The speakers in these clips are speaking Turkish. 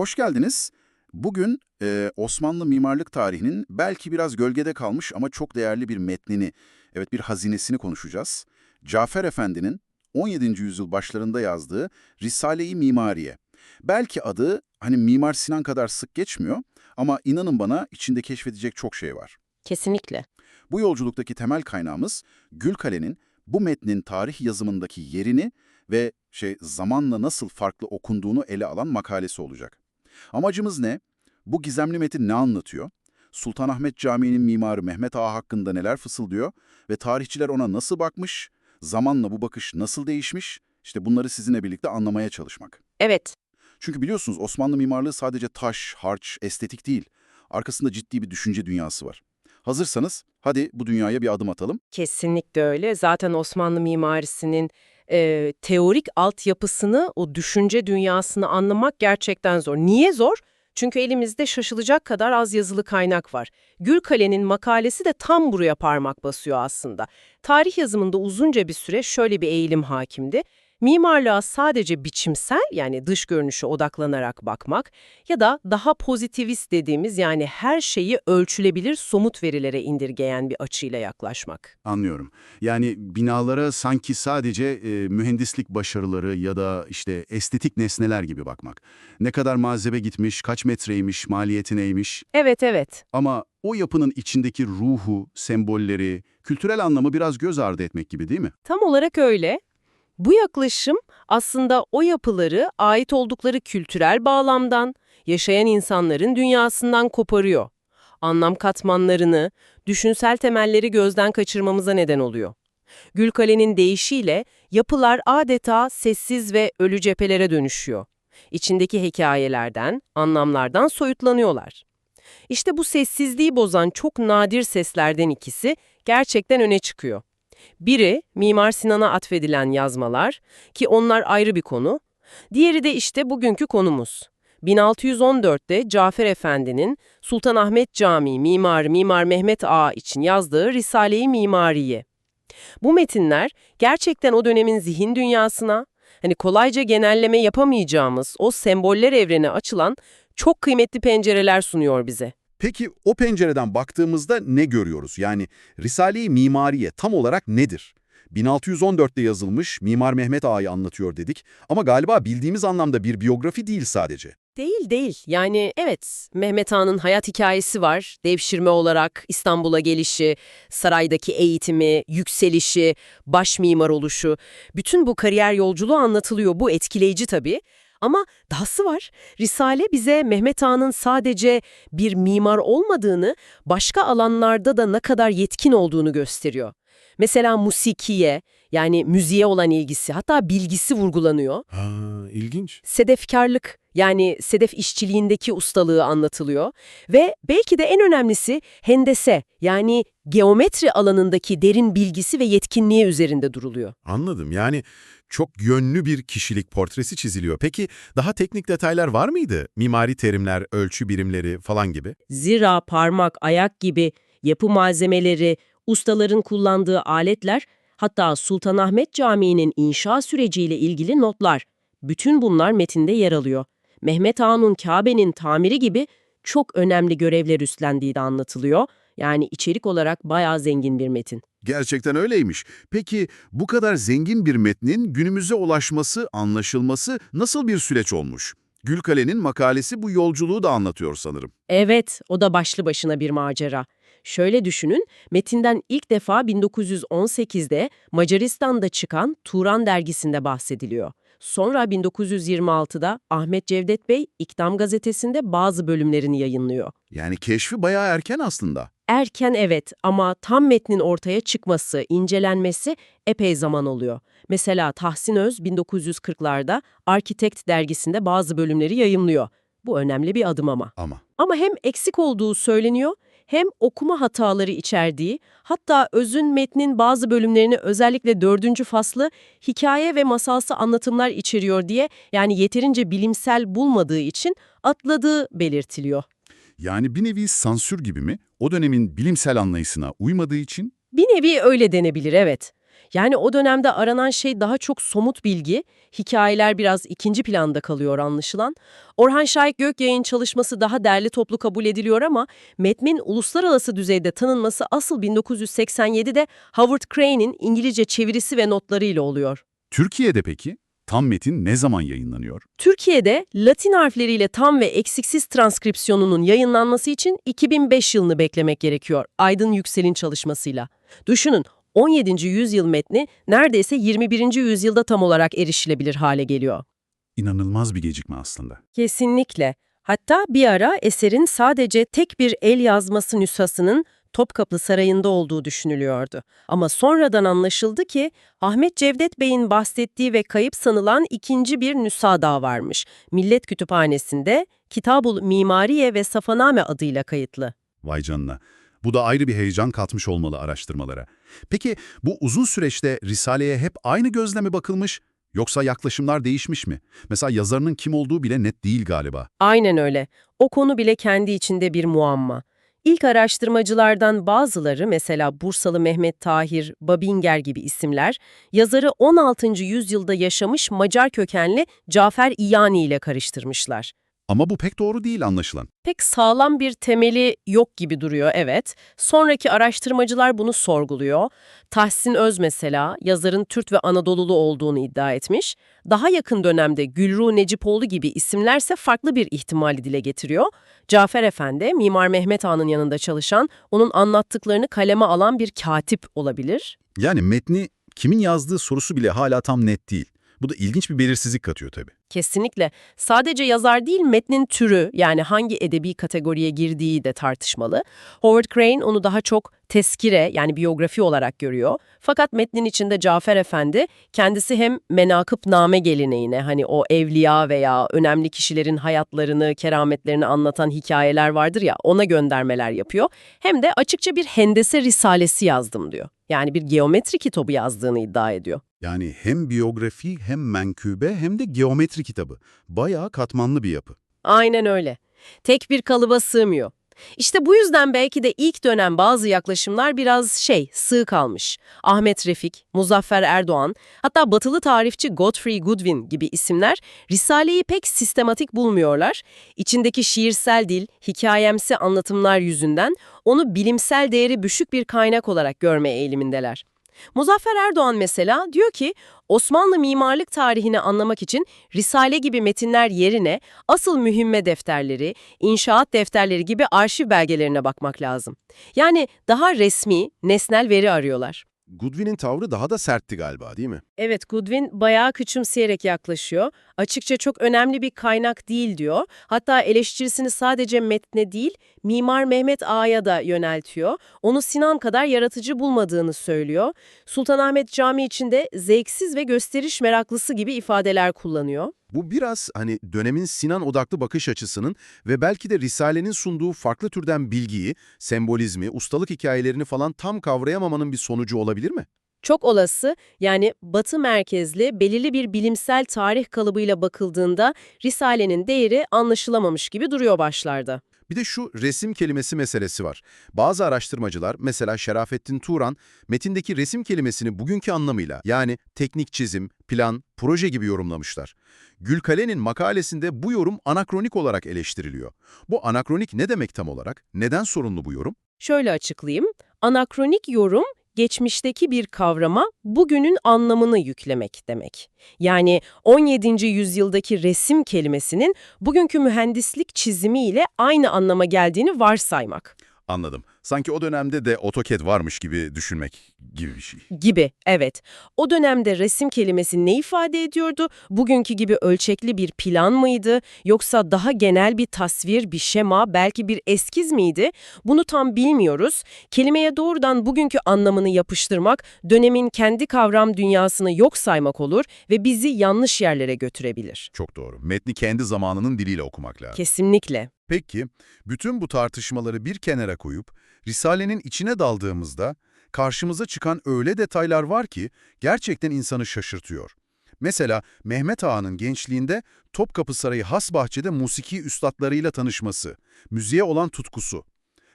Hoş geldiniz. Bugün e, Osmanlı mimarlık tarihinin belki biraz gölgede kalmış ama çok değerli bir metnini, evet bir hazinesini konuşacağız. Cafer Efendi'nin 17. yüzyıl başlarında yazdığı Risale-i Mimariye. Belki adı hani Mimar Sinan kadar sık geçmiyor ama inanın bana içinde keşfedecek çok şey var. Kesinlikle. Bu yolculuktaki temel kaynağımız Gülkale'nin bu metnin tarih yazımındaki yerini ve şey zamanla nasıl farklı okunduğunu ele alan makalesi olacak. Amacımız ne? Bu gizemli metin ne anlatıyor? Sultanahmet Camii'nin mimarı Mehmet Ağa hakkında neler fısıldıyor ve tarihçiler ona nasıl bakmış? Zamanla bu bakış nasıl değişmiş? İşte bunları sizinle birlikte anlamaya çalışmak. Evet, Çünkü biliyorsunuz Osmanlı mimarlığı sadece taş, harç, estetik değil. Arkasında ciddi bir düşünce dünyası var. Hazırsanız hadi bu dünyaya bir adım atalım. kesinlikle öyle. Zaten Osmanlı mimarisinin e, teorik altyapısını, o düşünce dünyasını anlamak gerçekten zor. Niye zor? Çünkü elimizde şaşılacak kadar az yazılı kaynak var. Gülkale'nin makalesi de tam buraya parmak basıyor aslında. Tarih yazımında uzunca bir süre şöyle bir eğilim hakimdi. Mimarlığa sadece biçimsel yani dış görünüşe odaklanarak bakmak ya da daha pozitivist dediğimiz yani her şeyi ölçülebilir somut verilere indirgeyen bir açıyla yaklaşmak. Anlıyorum. Yani binalara sanki sadece e, mühendislik başarıları ya da işte estetik nesneler gibi bakmak. Ne kadar malzeme gitmiş, kaç metreymiş, maliyeti neymiş. Evet evet. Ama o yapının içindeki ruhu, sembolleri, kültürel anlamı biraz göz ardı etmek gibi değil mi? Tam olarak öyle. Bu yaklaşım aslında o yapıları ait oldukları kültürel bağlamdan, yaşayan insanların dünyasından koparıyor. Anlam katmanlarını, düşünsel temelleri gözden kaçırmamıza neden oluyor. Gülkale'nin deyişiyle yapılar adeta sessiz ve ölü cephelere dönüşüyor. İçindeki hikayelerden, anlamlardan soyutlanıyorlar. İşte bu sessizliği bozan çok nadir seslerden ikisi gerçekten öne çıkıyor. Biri Mimar Sinan'a atfedilen yazmalar ki onlar ayrı bir konu. Diğeri de işte bugünkü konumuz. 1614'te Cafer Efendi'nin Sultanahmet Camii mimarı Mimar Mehmet Ağa için yazdığı Risale-i Mimariye. Bu metinler gerçekten o dönemin zihin dünyasına, hani kolayca genelleme yapamayacağımız o semboller evrene açılan çok kıymetli pencereler sunuyor bize. Peki o pencereden baktığımızda ne görüyoruz? Yani Risale-i Mimariye tam olarak nedir? 1614'te yazılmış Mimar Mehmet Ağa'yı anlatıyor dedik ama galiba bildiğimiz anlamda bir biyografi değil sadece. Değil değil. Yani evet Mehmet Ağa'nın hayat hikayesi var. Devşirme olarak İstanbul'a gelişi, saraydaki eğitimi, yükselişi, baş mimar oluşu. Bütün bu kariyer yolculuğu anlatılıyor. Bu etkileyici tabii. Ama dahası var. Risale bize Mehmet Ağa'nın sadece bir mimar olmadığını, başka alanlarda da ne kadar yetkin olduğunu gösteriyor. Mesela musikiye, yani müziğe olan ilgisi, hatta bilgisi vurgulanıyor. Ha, ilginç. Sedefkarlık yani sedef işçiliğindeki ustalığı anlatılıyor ve belki de en önemlisi hendese yani geometri alanındaki derin bilgisi ve yetkinliği üzerinde duruluyor. Anladım. Yani çok yönlü bir kişilik portresi çiziliyor. Peki daha teknik detaylar var mıydı? Mimari terimler, ölçü birimleri falan gibi. Zira, parmak, ayak gibi yapı malzemeleri, ustaların kullandığı aletler, hatta Sultanahmet Camii'nin inşa süreciyle ilgili notlar, bütün bunlar metinde yer alıyor. Mehmet Ağa'nın Kabe'nin tamiri gibi çok önemli görevler üstlendiği de anlatılıyor. Yani içerik olarak bayağı zengin bir metin. Gerçekten öyleymiş. Peki bu kadar zengin bir metnin günümüze ulaşması, anlaşılması nasıl bir süreç olmuş? Gülkale'nin makalesi bu yolculuğu da anlatıyor sanırım. Evet, o da başlı başına bir macera. Şöyle düşünün, metinden ilk defa 1918'de Macaristan'da çıkan Turan dergisinde bahsediliyor. Sonra 1926'da Ahmet Cevdet Bey İktam gazetesinde bazı bölümlerini yayınlıyor. Yani keşfi bayağı erken aslında. Erken evet ama tam metnin ortaya çıkması, incelenmesi epey zaman oluyor. Mesela Tahsin Öz 1940'larda Arkitekt dergisinde bazı bölümleri yayımlıyor. Bu önemli bir adım ama. Ama Ama hem eksik olduğu söyleniyor, hem okuma hataları içerdiği, hatta özün metnin bazı bölümlerini özellikle dördüncü faslı hikaye ve masalsı anlatımlar içeriyor diye yani yeterince bilimsel bulmadığı için atladığı belirtiliyor. yani bir nevi sansür gibi mi? O dönemin bilimsel anlayışına uymadığı için Bir nevi öyle denebilir evet. Yani o dönemde aranan şey daha çok somut bilgi, hikayeler biraz ikinci planda kalıyor anlaşılan. Orhan Şahik Gökyay'ın çalışması daha derli toplu kabul ediliyor ama metnin uluslararası düzeyde tanınması asıl 1987'de Howard Crane'in İngilizce çevirisi ve notlarıyla oluyor. Türkiye'de peki? Tam metin ne zaman yayınlanıyor? Türkiye'de Latin harfleriyle tam ve eksiksiz transkripsiyonunun yayınlanması için 2005 yılını beklemek gerekiyor Aydın Yüksel'in çalışmasıyla. Düşünün 17. yüzyıl metni neredeyse 21. yüzyılda tam olarak erişilebilir hale geliyor. İnanılmaz bir gecikme aslında. Kesinlikle. Hatta bir ara eserin sadece tek bir el yazması nüshasının Topkapı Sarayı'nda olduğu düşünülüyordu. Ama sonradan anlaşıldı ki Ahmet Cevdet Bey'in bahsettiği ve kayıp sanılan ikinci bir nüsha daha varmış. Millet Kütüphanesi'nde Kitabul Mimariye ve Safaname adıyla kayıtlı. Vay canına. Bu da ayrı bir heyecan katmış olmalı araştırmalara. Peki bu uzun süreçte Risale'ye hep aynı gözle mi bakılmış yoksa yaklaşımlar değişmiş mi? Mesela yazarının kim olduğu bile net değil galiba. Aynen öyle. O konu bile kendi içinde bir muamma. İlk araştırmacılardan bazıları mesela Bursalı Mehmet Tahir, Babinger gibi isimler, yazarı 16. yüzyılda yaşamış Macar kökenli Cafer İyani ile karıştırmışlar. Ama bu pek doğru değil anlaşılan. Pek sağlam bir temeli yok gibi duruyor evet. Sonraki araştırmacılar bunu sorguluyor. Tahsin Öz mesela yazarın Türk ve Anadolulu olduğunu iddia etmiş. Daha yakın dönemde Gülru Necipoğlu gibi isimlerse farklı bir ihtimali dile getiriyor. Cafer Efendi, Mimar Mehmet Ağa'nın yanında çalışan, onun anlattıklarını kaleme alan bir katip olabilir. Yani metni kimin yazdığı sorusu bile hala tam net değil. Bu da ilginç bir belirsizlik katıyor tabii. Kesinlikle. Sadece yazar değil, metnin türü yani hangi edebi kategoriye girdiği de tartışmalı. Howard Crane onu daha çok teskire yani biyografi olarak görüyor. Fakat metnin içinde Cafer Efendi kendisi hem menakıp name geleneğine hani o evliya veya önemli kişilerin hayatlarını, kerametlerini anlatan hikayeler vardır ya ona göndermeler yapıyor. Hem de açıkça bir hendese risalesi yazdım diyor. Yani bir geometri kitabı yazdığını iddia ediyor. Yani hem biyografi hem menkıbe hem de geometri kitabı. Bayağı katmanlı bir yapı. Aynen öyle. Tek bir kalıba sığmıyor. İşte bu yüzden belki de ilk dönem bazı yaklaşımlar biraz şey, sığ kalmış. Ahmet Refik, Muzaffer Erdoğan, hatta batılı tarihçi Godfrey Goodwin gibi isimler Risale'yi pek sistematik bulmuyorlar. İçindeki şiirsel dil, hikayemsi anlatımlar yüzünden onu bilimsel değeri düşük bir kaynak olarak görme eğilimindeler. Muzaffer Erdoğan mesela diyor ki Osmanlı mimarlık tarihini anlamak için Risale gibi metinler yerine asıl mühimme defterleri, inşaat defterleri gibi arşiv belgelerine bakmak lazım. Yani daha resmi, nesnel veri arıyorlar. Goodwin'in tavrı daha da sertti galiba değil mi? Evet, Goodwin bayağı küçümseyerek yaklaşıyor. Açıkça çok önemli bir kaynak değil diyor. Hatta eleştirisini sadece metne değil, Mimar Mehmet Ağa'ya da yöneltiyor. Onu Sinan kadar yaratıcı bulmadığını söylüyor. Sultanahmet Camii içinde zevksiz ve gösteriş meraklısı gibi ifadeler kullanıyor. Bu biraz hani dönemin Sinan odaklı bakış açısının ve belki de Risale'nin sunduğu farklı türden bilgiyi, sembolizmi, ustalık hikayelerini falan tam kavrayamamanın bir sonucu olabilir mi? Çok olası yani batı merkezli belirli bir bilimsel tarih kalıbıyla bakıldığında Risale'nin değeri anlaşılamamış gibi duruyor başlarda. Bir de şu resim kelimesi meselesi var. Bazı araştırmacılar, mesela Şerafettin Turan, metindeki resim kelimesini bugünkü anlamıyla yani teknik çizim, plan, proje gibi yorumlamışlar. Gülkale'nin makalesinde bu yorum anakronik olarak eleştiriliyor. Bu anakronik ne demek tam olarak? Neden sorunlu bu yorum? Şöyle açıklayayım. Anakronik yorum geçmişteki bir kavrama bugünün anlamını yüklemek demek. Yani 17. yüzyıldaki resim kelimesinin bugünkü mühendislik çizimiyle aynı anlama geldiğini varsaymak. Anladım. Sanki o dönemde de AutoCAD varmış gibi düşünmek gibi bir şey. Gibi, evet. O dönemde resim kelimesi ne ifade ediyordu? Bugünkü gibi ölçekli bir plan mıydı? Yoksa daha genel bir tasvir, bir şema, belki bir eskiz miydi? Bunu tam bilmiyoruz. Kelimeye doğrudan bugünkü anlamını yapıştırmak, dönemin kendi kavram dünyasını yok saymak olur ve bizi yanlış yerlere götürebilir. Çok doğru. Metni kendi zamanının diliyle okumak lazım. Kesinlikle. Peki, bütün bu tartışmaları bir kenara koyup Risale'nin içine daldığımızda karşımıza çıkan öyle detaylar var ki gerçekten insanı şaşırtıyor. Mesela Mehmet Ağa'nın gençliğinde Topkapı Sarayı Hasbahçe'de musiki üstadlarıyla tanışması, müziğe olan tutkusu.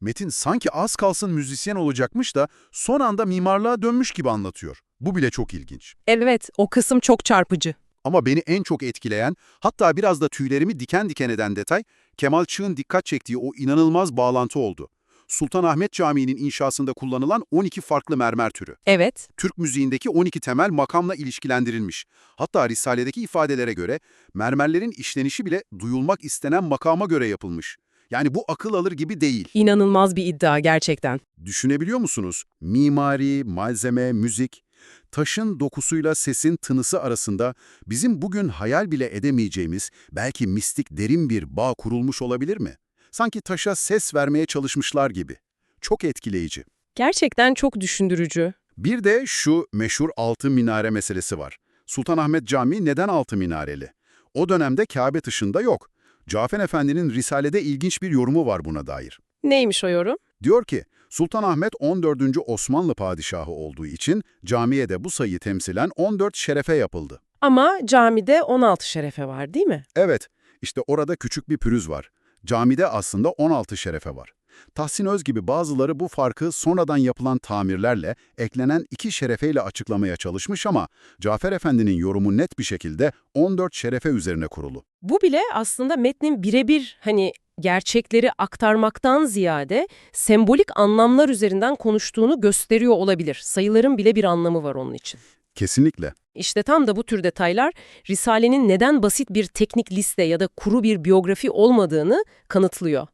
Metin sanki az kalsın müzisyen olacakmış da son anda mimarlığa dönmüş gibi anlatıyor. Bu bile çok ilginç. Evet, o kısım çok çarpıcı. Ama beni en çok etkileyen, hatta biraz da tüylerimi diken diken eden detay, Kemal Çığ'ın dikkat çektiği o inanılmaz bağlantı oldu. Sultanahmet Camii'nin inşasında kullanılan 12 farklı mermer türü. Evet, Türk müziğindeki 12 temel makamla ilişkilendirilmiş. Hatta Risale'deki ifadelere göre mermerlerin işlenişi bile duyulmak istenen makama göre yapılmış. Yani bu akıl alır gibi değil. inanılmaz bir iddia gerçekten. Düşünebiliyor musunuz? Mimari, malzeme, müzik, taşın dokusuyla sesin tınısı arasında bizim bugün hayal bile edemeyeceğimiz belki mistik derin bir bağ kurulmuş olabilir mi? Sanki taşa ses vermeye çalışmışlar gibi. Çok etkileyici. Gerçekten çok düşündürücü. Bir de şu meşhur altı minare meselesi var. Sultanahmet Camii neden altı minareli? O dönemde Kabe dışında yok. Cafer Efendi'nin Risale'de ilginç bir yorumu var buna dair. Neymiş o yorum? Diyor ki, Sultanahmet 14. Osmanlı padişahı olduğu için camiye de bu sayı temsilen 14 şerefe yapıldı. Ama camide 16 şerefe var değil mi? Evet, işte orada küçük bir pürüz var. Camide aslında 16 şerefe var. Tahsin Öz gibi bazıları bu farkı sonradan yapılan tamirlerle eklenen iki şerefeyle açıklamaya çalışmış ama Cafer Efendi'nin yorumu net bir şekilde 14 şerefe üzerine kurulu. Bu bile aslında metnin birebir hani gerçekleri aktarmaktan ziyade sembolik anlamlar üzerinden konuştuğunu gösteriyor olabilir. Sayıların bile bir anlamı var onun için. Kesinlikle. İşte tam da bu tür detaylar Risale'nin neden basit bir teknik liste ya da kuru bir biyografi olmadığını kanıtlıyor.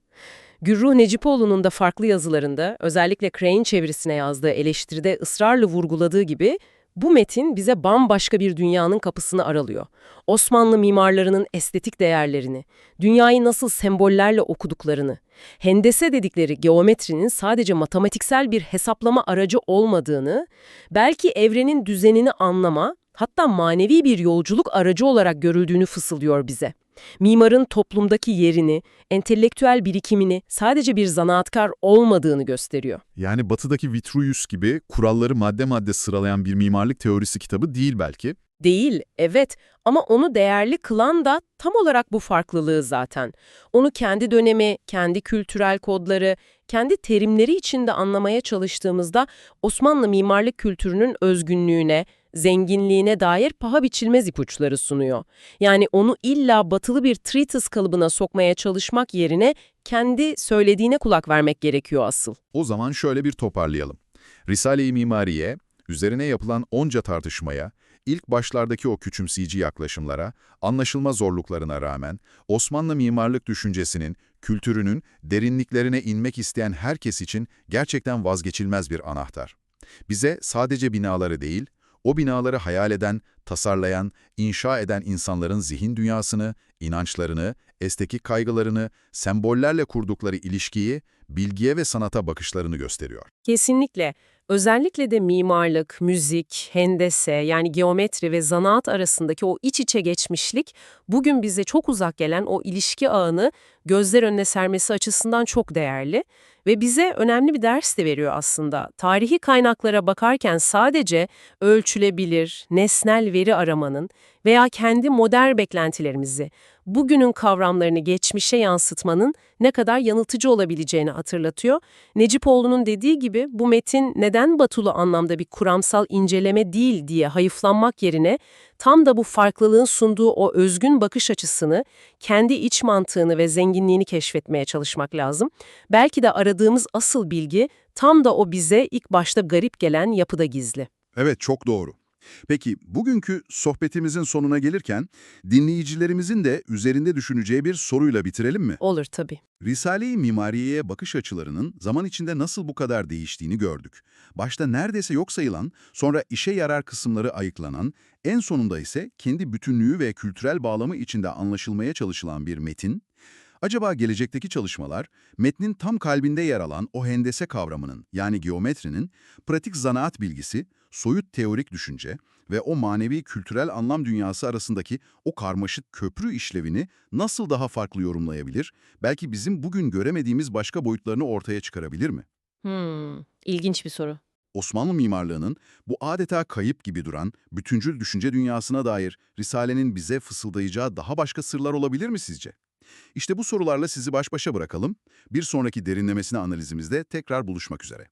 Gürruh Necipoğlu'nun da farklı yazılarında, özellikle Crane çevirisine yazdığı eleştiride ısrarla vurguladığı gibi, bu metin bize bambaşka bir dünyanın kapısını aralıyor. Osmanlı mimarlarının estetik değerlerini, dünyayı nasıl sembollerle okuduklarını, hendese dedikleri geometrinin sadece matematiksel bir hesaplama aracı olmadığını, belki evrenin düzenini anlama, hatta manevi bir yolculuk aracı olarak görüldüğünü fısıldıyor bize. Mimarın toplumdaki yerini, entelektüel birikimini sadece bir zanaatkar olmadığını gösteriyor. Yani batıdaki Vitruvius gibi kuralları madde madde sıralayan bir mimarlık teorisi kitabı değil belki. Değil, evet ama onu değerli kılan da tam olarak bu farklılığı zaten. Onu kendi dönemi, kendi kültürel kodları, kendi terimleri içinde anlamaya çalıştığımızda Osmanlı mimarlık kültürünün özgünlüğüne, zenginliğine dair paha biçilmez ipuçları sunuyor. Yani onu illa batılı bir treatise kalıbına sokmaya çalışmak yerine kendi söylediğine kulak vermek gerekiyor asıl. O zaman şöyle bir toparlayalım. Risale-i Mimariye, üzerine yapılan onca tartışmaya, ilk başlardaki o küçümseyici yaklaşımlara, anlaşılma zorluklarına rağmen Osmanlı mimarlık düşüncesinin, kültürünün derinliklerine inmek isteyen herkes için gerçekten vazgeçilmez bir anahtar. Bize sadece binaları değil, o binaları hayal eden, tasarlayan, inşa eden insanların zihin dünyasını, inançlarını, estetik kaygılarını, sembollerle kurdukları ilişkiyi, bilgiye ve sanata bakışlarını gösteriyor. Kesinlikle. Özellikle de mimarlık, müzik, hendese yani geometri ve zanaat arasındaki o iç içe geçmişlik bugün bize çok uzak gelen o ilişki ağını gözler önüne sermesi açısından çok değerli ve bize önemli bir ders de veriyor aslında. Tarihi kaynaklara bakarken sadece ölçülebilir, nesnel veri aramanın veya kendi modern beklentilerimizi, bugünün kavramlarını geçmişe yansıtmanın ne kadar yanıltıcı olabileceğini hatırlatıyor. Necipoğlu'nun dediği gibi bu metin neden batılı anlamda bir kuramsal inceleme değil diye hayıflanmak yerine tam da bu farklılığın sunduğu o özgün bakış açısını, kendi iç mantığını ve zenginliğini keşfetmeye çalışmak lazım. Belki de aradığımız asıl bilgi tam da o bize ilk başta garip gelen yapıda gizli. Evet, çok doğru. Peki, bugünkü sohbetimizin sonuna gelirken dinleyicilerimizin de üzerinde düşüneceği bir soruyla bitirelim mi? Olur tabii. Risale-i Mimariye'ye bakış açılarının zaman içinde nasıl bu kadar değiştiğini gördük. Başta neredeyse yok sayılan, sonra işe yarar kısımları ayıklanan, en sonunda ise kendi bütünlüğü ve kültürel bağlamı içinde anlaşılmaya çalışılan bir metin. Acaba gelecekteki çalışmalar, metnin tam kalbinde yer alan o hendese kavramının yani geometrinin, pratik zanaat bilgisi, soyut teorik düşünce ve o manevi kültürel anlam dünyası arasındaki o karmaşık köprü işlevini nasıl daha farklı yorumlayabilir, belki bizim bugün göremediğimiz başka boyutlarını ortaya çıkarabilir mi? Hmm, ilginç bir soru. Osmanlı mimarlığının bu adeta kayıp gibi duran bütüncül düşünce dünyasına dair Risale'nin bize fısıldayacağı daha başka sırlar olabilir mi sizce? İşte bu sorularla sizi baş başa bırakalım. Bir sonraki derinlemesine analizimizde tekrar buluşmak üzere.